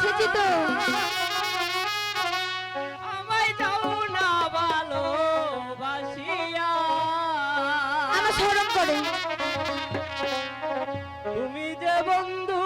সূচিত আমায় দাও না ভালো আমার স্মরণ করে। তুমি যে বন্ধু